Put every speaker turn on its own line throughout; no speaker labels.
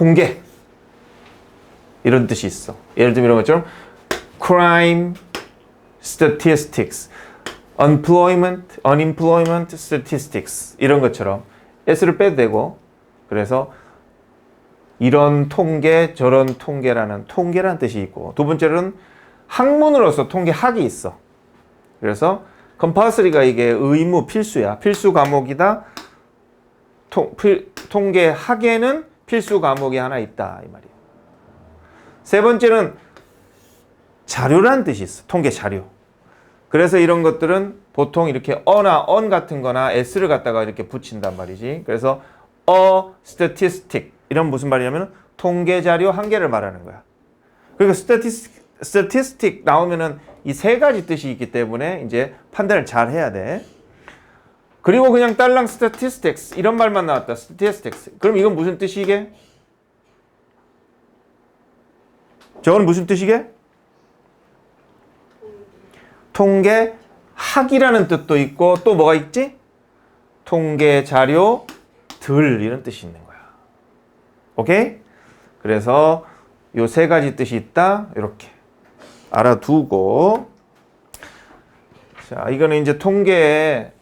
통계 이런 뜻이 있어. 예를 들면 이런 것처럼 crime statistics, unemployment, unemployment statistics 이런 것처럼 s를 빼도 되고 그래서 이런 통계 저런 통계라는 통계라는 뜻이 있고 두 번째로는 학문으로서 통계학이 있어. 그래서 compulsory가 이게 의무 필수야. 필수 과목이다. 통, 필, 통계학에는 필수 과목이 하나 있다 이 말이에요. 세 번째는 자료란 뜻이 있어. 통계 자료. 그래서 이런 것들은 보통 이렇게 어나 언 같은 거나 s를 갖다가 이렇게 붙인단 말이지. 그래서 a statistic 이런 무슨 말이냐면 통계 자료 한 개를 말하는 거야. 그러니까 statistic, statistic 나오면은 이 세 가지 뜻이 있기 때문에 이제 판단을 잘 해야 돼. 그리고 그냥 딸랑 statistics 이런 말만 나왔다. statistics. 그럼 이건 무슨 뜻이게? 저건 무슨 뜻이게? 통계 학이라는 뜻도 있고 또 뭐가 있지? 통계 자료 들 이런 뜻이 있는 거야. 오케이? 그래서 요 세 가지 뜻이 있다. 이렇게 알아두고 자, 이거는 이제 통계에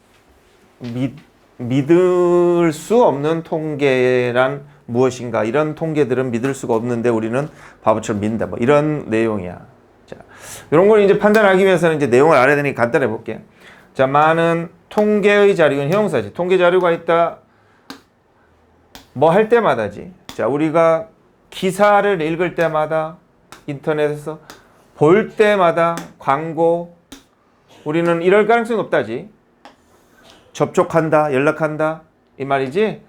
믿, 믿을 수 없는 통계란 무엇인가 이런 통계들은 믿을 수가 없는데 우리는 바보처럼 믿는다 뭐 이런 내용이야. 자, 이런 걸 이제 판단하기 위해서는 이제 내용을 알아야 되니 간단해 볼게. 자, 많은 통계의 자료는 형용사지. 통계 자료가 있다. 뭐 할 때마다지. 자, 우리가 기사를 읽을 때마다 인터넷에서 볼 때마다 광고 우리는 이럴 가능성이 높다지. 접촉한다, 연락한다 이 말이지.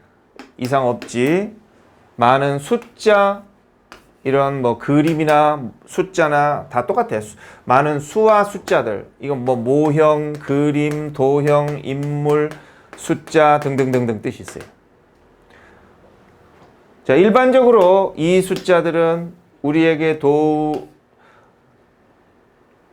이상 없지. 많은 숫자 이런 뭐 그림이나 숫자나 다 똑같아. 수- 많은 수와 숫자들. 이건 뭐 모형, 그림, 도형, 인물, 숫자 등등등등 뜻이 있어요. 자, 일반적으로 이 숫자들은 우리에게 도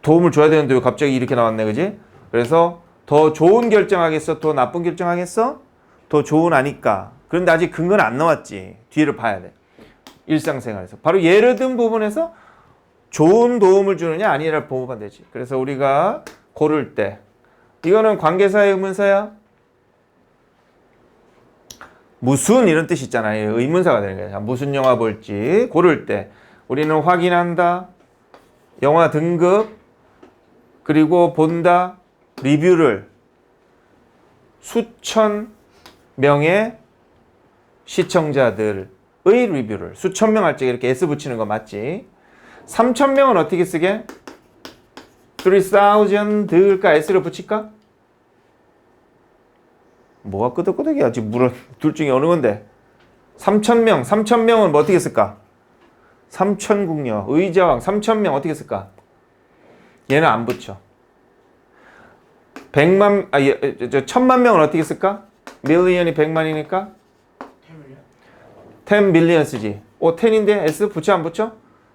도움을 줘야 되는데 왜 갑자기 이렇게 나왔네, 그지? 그래서 더 좋은 결정하겠어? 더 나쁜 결정하겠어? 더 좋은 아니까. 그런데 아직 근거는 안 나왔지. 뒤를 봐야 돼. 일상생활에서. 바로 예를 든 부분에서 좋은 도움을 주느냐 아니냐를 보면 되지. 그래서 우리가 고를 때 이거는 관계사의 의문사야. 무슨 이런 뜻이 있잖아요. 의문사가 되는. 자, 무슨 영화 볼지 고를 때 우리는 확인한다. 영화 등급 그리고 본다. 리뷰를 수천 명의 시청자들의 리뷰를 수천 명할때 이렇게 S 붙이는 거 맞지? 3천 명은 어떻게 쓰게? 3,000들까 S를 붙일까? 뭐가 끄덕끄덕이야 지금 물은 둘 중에 어느 건데 3천 명 3천 명은 뭐 어떻게 쓸까? 삼천국녀 의자왕 3천 명 어떻게 쓸까? 얘는 안 붙여 100만 아 예, 저, 저 천만 명은 어떻게 쓸까? 밀리언이 100만이니까
태물이야?
10 밀리언스지. 오 10인데 S 붙여 안 붙여?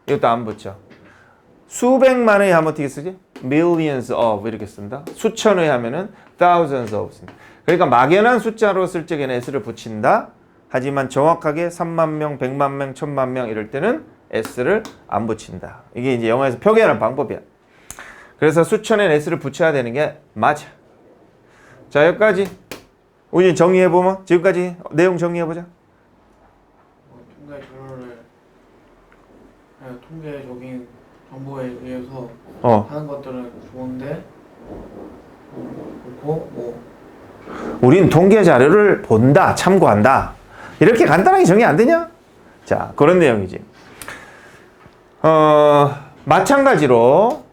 이것도 안 붙여. 수백만의 하면 어떻게 쓰지? millions of 이렇게 쓴다. 수천의 하면은 thousands of 쓴다. 그러니까 막연한 숫자로 쓸 적에는 S를 붙인다. 하지만 정확하게 3만 명, 100만 명, 1000만 명 이럴 때는 S를 안 붙인다. 이게 이제 영어에서 표기하는 방법이야. 그래서 수천엔 S를 붙여야 되는 게 맞아. 자, 여기까지. 우리 정리해보면 지금까지 내용 정리해보자.
뭐 통계 자료를 그냥 통계적인 정보에 의해서
어.
하는 것들은 좋은데 어, 그렇고 뭐
우린 통계 자료를 본다, 참고한다. 이렇게 간단하게 정리 안 되냐? 자, 그런 내용이지. 어, 마찬가지로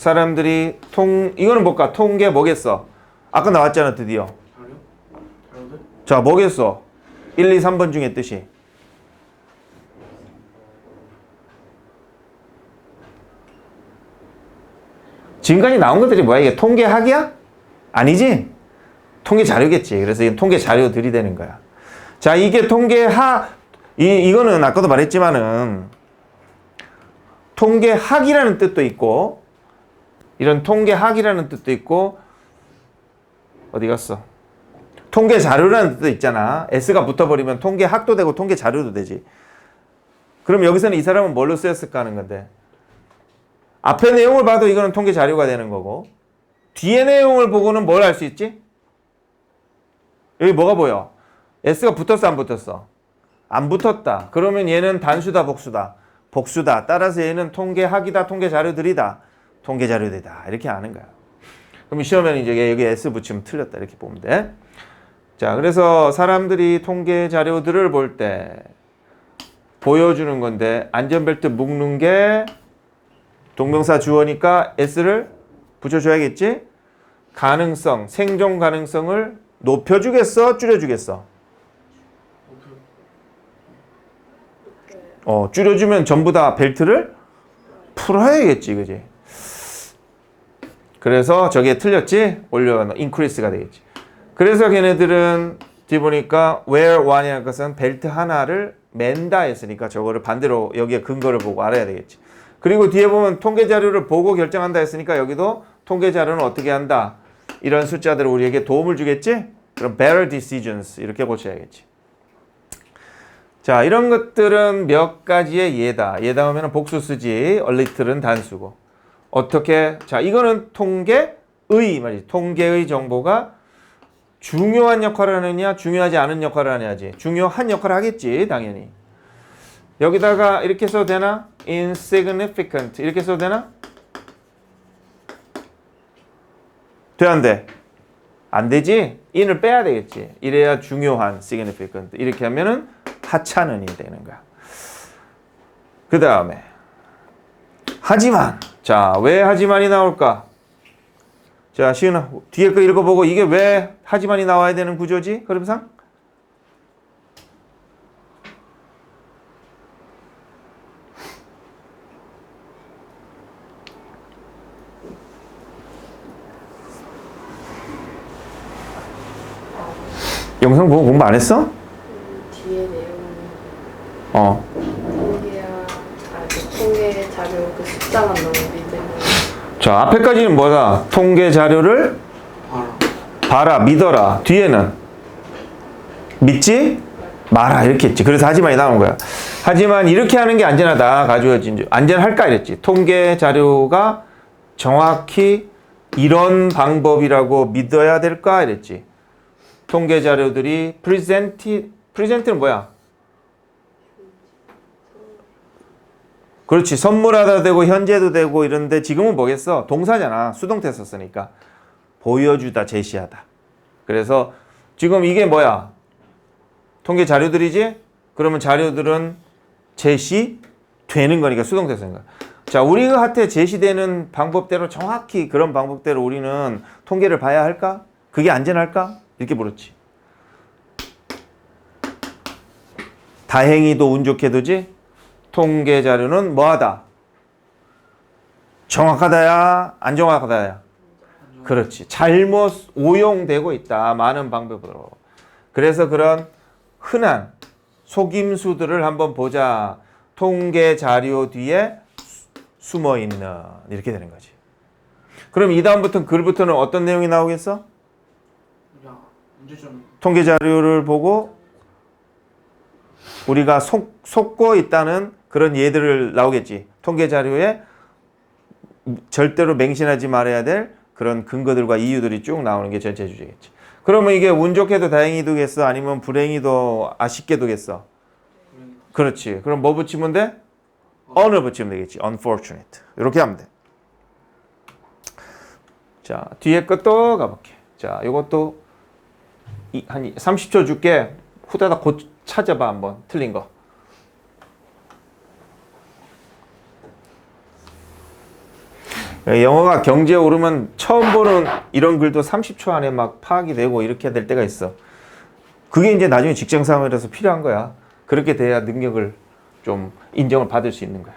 사람들이 통, 이거는 뭘까? 통계 뭐겠어? 아까 나왔잖아, 드디어.
자료? 자료들?
자, 뭐겠어? 1, 2, 3번 중에 뜻이. 지금까지 나온 것들이 뭐야? 이게 통계학이야? 아니지? 통계 자료겠지. 그래서 이게 통계 자료들이 되는 거야. 자, 이게 통계학, 이, 이거는 아까도 말했지만은 통계학이라는 뜻도 있고, 이런 통계학이라는 뜻도 있고, 어디 갔어? 통계 자료라는 뜻도 있잖아. S가 붙어버리면 통계학도 되고 통계 자료도 되지. 그럼 여기서는 이 사람은 뭘로 쓰였을까 하는 건데 앞에 내용을 봐도 이거는 통계 자료가 되는 거고 뒤에 내용을 보고는 뭘 알 수 있지? 여기 뭐가 보여? S가 붙었어 안 붙었어? 안 붙었다. 그러면 얘는 단수다 복수다. 복수다. 따라서 얘는 통계학이다. 통계 자료들이다. 통계 자료들이다. 이렇게 아는 거야. 그럼 시험에는 이제 여기 S 붙이면 틀렸다. 이렇게 보면 돼. 자, 그래서 사람들이 통계 자료들을 볼 때 보여주는 건데 안전벨트 묶는 게 동명사 주어니까 S를 붙여줘야겠지? 가능성, 생존 가능성을 높여주겠어? 줄여주겠어? 어, 줄여주면 전부 다 벨트를 풀어야겠지, 그지? 그래서 저게 틀렸지? 올려, increase가 되겠지. 그래서 걔네들은 뒤 보니까 where one이라는 것은 벨트 하나를 맨다 했으니까 저거를 반대로 여기에 근거를 보고 알아야 되겠지. 그리고 뒤에 보면 통계 자료를 보고 결정한다 했으니까 여기도 통계 자료는 어떻게 한다? 이런 숫자들을 우리에게 도움을 주겠지? 그럼 better decisions 이렇게 고쳐야겠지. 자, 이런 것들은 몇 가지의 예다. 예다 하면 복수 쓰지. little은 단수고. 어떻게? 자, 이거는 통계의 말이지. 통계의 정보가 중요한 역할을 하느냐, 중요하지 않은 역할을 하느냐지. 중요한 역할을 하겠지, 당연히. 여기다가 이렇게 써도 되나? insignificant 이렇게 써도 되나? 돼, 안 돼? 안 되지? in을 빼야 되겠지. 이래야 중요한 significant. 이렇게 하면은 하찮은이 되는 거야. 그 다음에 하지만 자, 왜 하지만이 나올까? 자, 시은아 뒤에 거 읽어보고 이게 왜 하지만이 나와야 되는 구조지? 흐름상? 영상 보고 공부 안 했어?
뒤에 내용
어.
통계 자료 그 숫자만 너무 믿으면
자, 앞에까지는 뭐다? 통계 자료를
봐라.
믿어라. 뒤에는 믿지 마라 이렇게 했지. 그래서 하지만이 나온 거야. 하지만 이렇게 하는 게 안전하다. 이제 안전할까 이랬지. 통계 자료가 정확히 이런 방법이라고 믿어야 될까 이랬지. 통계 자료들이 프리젠티 프리젠트는 뭐야? 그렇지. 선물하다 되고 현재도 되고 이런데 지금은 뭐겠어? 동사잖아. 수동태 썼으니까. 보여주다, 제시하다. 그래서 지금 이게 뭐야? 통계 자료들이지? 그러면 자료들은 제시되는 거니까 수동태 거야. 자, 우리가 한테 제시되는 방법대로 정확히 그런 방법대로 우리는 통계를 봐야 할까? 그게 안전할까? 이렇게 물었지. 다행히도 운 좋게도지? 통계 자료는 뭐하다? 정확하다야? 안 정확하다야? 그렇지. 잘못 오용되고 있다. 많은 방법으로. 그래서 그런 흔한 속임수들을 한번 보자. 통계 자료 뒤에 숨어 있는 이렇게 되는 거지. 그럼 이 다음부터 글부터는 어떤 내용이 나오겠어? 통계 자료를 보고 우리가 속, 속고 있다는 그런 예들을 나오겠지. 통계 자료에 절대로 맹신하지 말아야 될 그런 근거들과 이유들이 쭉 나오는 게 전체 주제겠지. 그러면 이게 운 좋게도 다행히도 겠어? 아니면 불행히도 아쉽게도 겠어? 그렇지. 그럼 뭐 붙이면 돼? on을 붙이면 되겠지. unfortunate. 이렇게 하면 돼. 자, 뒤에 것도 가볼게. 자, 요것도 이- 한 30초 줄게. 후다닥 곧 찾아봐 한번 틀린 거. 영어가 경제에 오르면 처음 보는 이런 글도 30초 안에 막 파악이 되고 이렇게 될 때가 있어. 그게 이제 나중에 직장 생활에서 필요한 거야. 그렇게 돼야 능력을 좀 인정을 받을 수 있는 거야.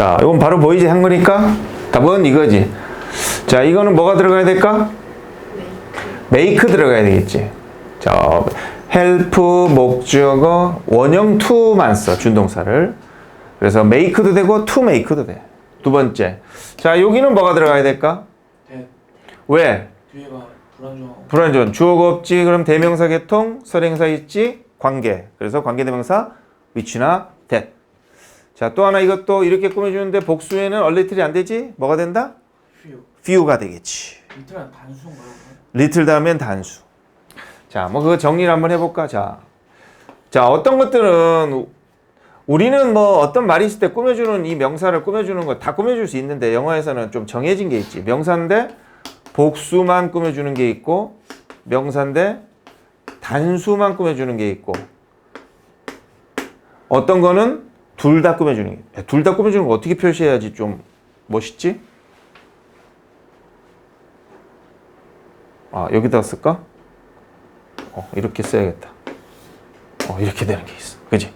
자, 이건 바로 보이지 한 거니까 답은 이거지. 자, 이거는 뭐가 들어가야 될까? 메이크 들어가야 되겠지. 자, help 목적어 원형 to만 써 준동사를. 그래서 make도 되고 to make도 돼. 두 번째. 자, 여기는 뭐가 들어가야 될까?
대
왜?
뒤에가 불안정하고
불완전 주어가 없지. 그럼 대명사 계통, 설행사 있지. 관계. 그래서 관계 대명사 which나 that. 자, 또 하나 이것도 이렇게 꾸며주는데 복수에는 얼리틀이 안 되지? 뭐가 된다?
few
few가 되겠지.
이틀은 단수인가요?
리틀 다음엔 단수. 자, 뭐 그거 정리를 한번 해볼까? 자, 자 어떤 것들은 우리는 뭐 어떤 말이 있을 때 꾸며주는 이 명사를 꾸며주는 거 다 꾸며줄 수 있는데 영어에서는 좀 정해진 게 있지. 명사인데 복수만 꾸며주는 게 있고 명사인데 단수만 꾸며주는 게 있고 어떤 거는 둘 다 꾸며주는 게. 둘 다 꾸며주는 거 어떻게 표시해야지 좀 멋있지? 아 여기다 쓸까? 어 이렇게 써야겠다. 어 이렇게 되는 게 있어. 그지?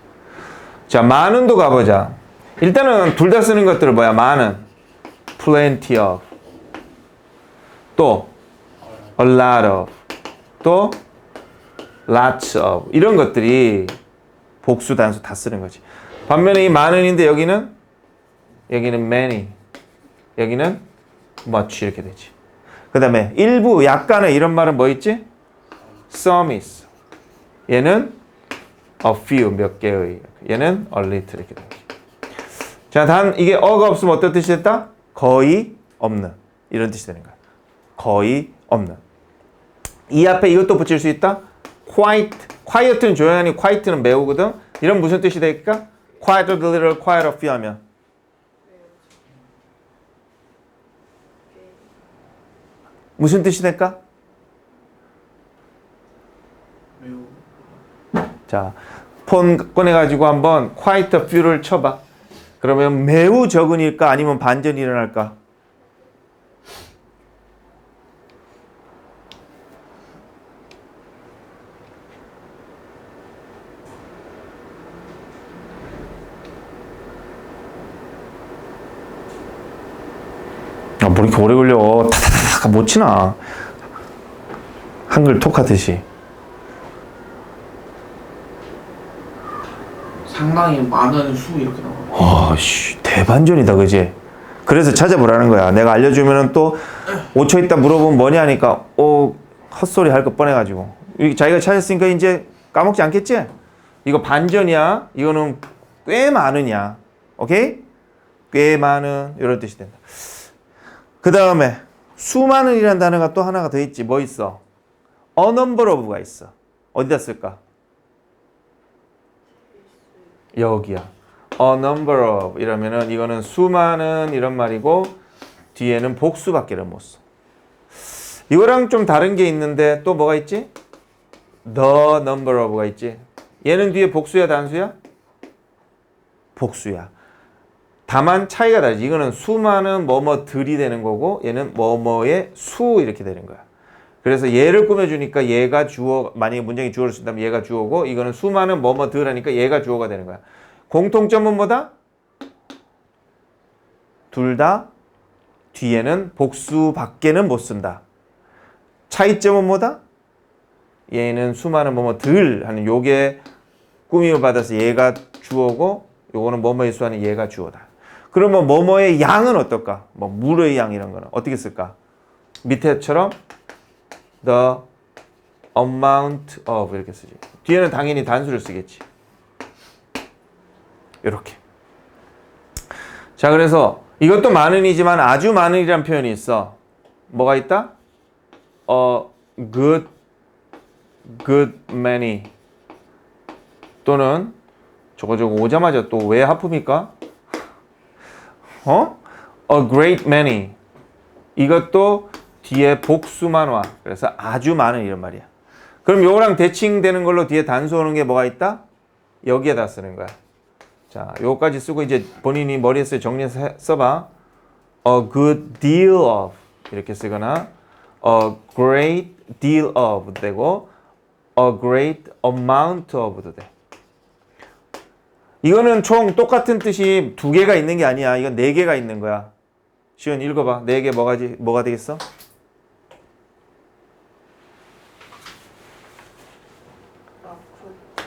자 많은도 가보자. 일단은 둘 다 쓰는 것들을 뭐야? 많은, plenty of, 또 a lot of, 또 lots of 이런 것들이 복수 단수 다 쓰는 거지. 반면에 이 많은인데 여기는 여기는 many, 여기는 much 이렇게 되지. 그 다음에 일부, 약간의 이런 말은 뭐 있지? some 있어. 얘는 a few, 몇 개의. 얘는 a little 이렇게 되지. 자, 단 이게 어가 없으면 어떤 뜻이 됐다? 거의 없는. 이런 뜻이 되는 거야. 거의 없는. 이 앞에 이것도 붙일 수 있다? quiet. quiet는 조용하니 quiet는 매우거든. 이런 무슨 뜻이 될까? Quiet a little, quiet a few 하면 무슨 뜻이 될까? 자, 폰 꺼내가지고 한번 quite a few를 쳐봐. 그러면 매우 적은일까 아니면 반전이 일어날까? 아, 뭐 이렇게 오래 걸려. 타타타타 못 치나. 한글 톡 하듯이.
상당히 많은 수 이렇게 나와요
와, 씨, 대반전이다, 그지? 그래서 찾아보라는 거야. 내가 알려주면은 또 5초 있다 물어보면 뭐냐 하니까, 어, 헛소리 할 것 뻔해가지고. 이 자기가 찾았으니까 이제 까먹지 않겠지? 이거 반전이야. 이거는 꽤 많으냐. 오케이? 꽤 많은, 이런 뜻이 된다. 그 다음에, 수많은이라는 단어가 또 하나가 더 있지. 뭐 있어? a number of가 있어. 어디다 쓸까? 여기야. a number of 이러면은 이거는 수많은 이런 말이고 뒤에는 복수밖에를 못 써. 이거랑 좀 다른 게 있는데 또 뭐가 있지? the number of가 있지. 얘는 뒤에 복수야 단수야? 복수야. 다만 차이가 다르지. 이거는 수많은 뭐뭐들이 되는 거고 얘는 뭐뭐의 수 이렇게 되는 거야. 그래서 얘를 꾸며주니까 얘가 주어 만약에 문장이 주어를 쓴다면 얘가 주어고 이거는 수많은 뭐뭐들 하니까 얘가 주어가 되는 거야. 공통점은 뭐다? 둘 다 뒤에는 복수 밖에는 못 쓴다. 차이점은 뭐다? 얘는 수많은 뭐뭐들 하는 요게 꾸미어 받아서 얘가 주어고 요거는 뭐뭐의 수하는 얘가 주어다. 그러면 뭐뭐의 양은 어떨까? 뭐 물의 양 이런 거는 어떻게 쓸까? 밑에처럼 the amount of 이렇게 쓰지. 뒤에는 당연히 단수를 쓰겠지. 이렇게. 자, 그래서 이것도 많은이지만 아주 많은이란 표현이 있어. 뭐가 있다? 어, good, good many. 또는 저거 저거 오자마자 또 왜 하품입니까? 어? A great many. 이것도 뒤에 복수만 와. 그래서 아주 많은 이런 말이야. 그럼 요거랑 대칭되는 걸로 뒤에 단수 오는 게 뭐가 있다? 여기에다 쓰는 거야. 자, 요거까지 쓰고 이제 본인이 머리에서 정리해서 해- 써봐. A good deal of 이렇게 쓰거나 a great deal of 되고 a great amount of도 돼. 이거는 총 똑같은 뜻이 두 개가 있는 게 아니야. 이건 네 개가 있는 거야. 시연 읽어봐. 네 개 뭐가지 뭐가 되겠어?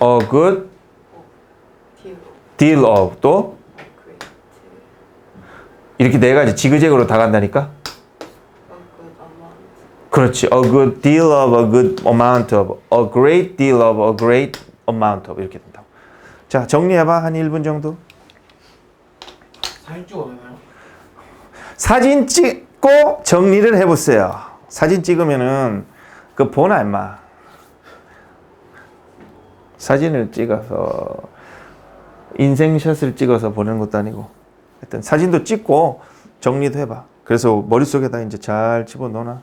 A good 또 이렇게 네 가지 지그재그로 다 간다니까. 그렇지. A good deal of a good amount of a great deal of a great amount of 이렇게 된다고. 자 정리해봐 한 1분 정도.
사진 찍어도 되나요?
사진 찍고 정리를 해보세요. 사진 찍으면은 그 보나 임마. 사진을 찍어서 인생샷을 찍어서 보내는 것도 아니고 하여튼 사진도 찍고 정리도 해봐. 그래서 머릿속에다 이제 잘 집어넣어놔.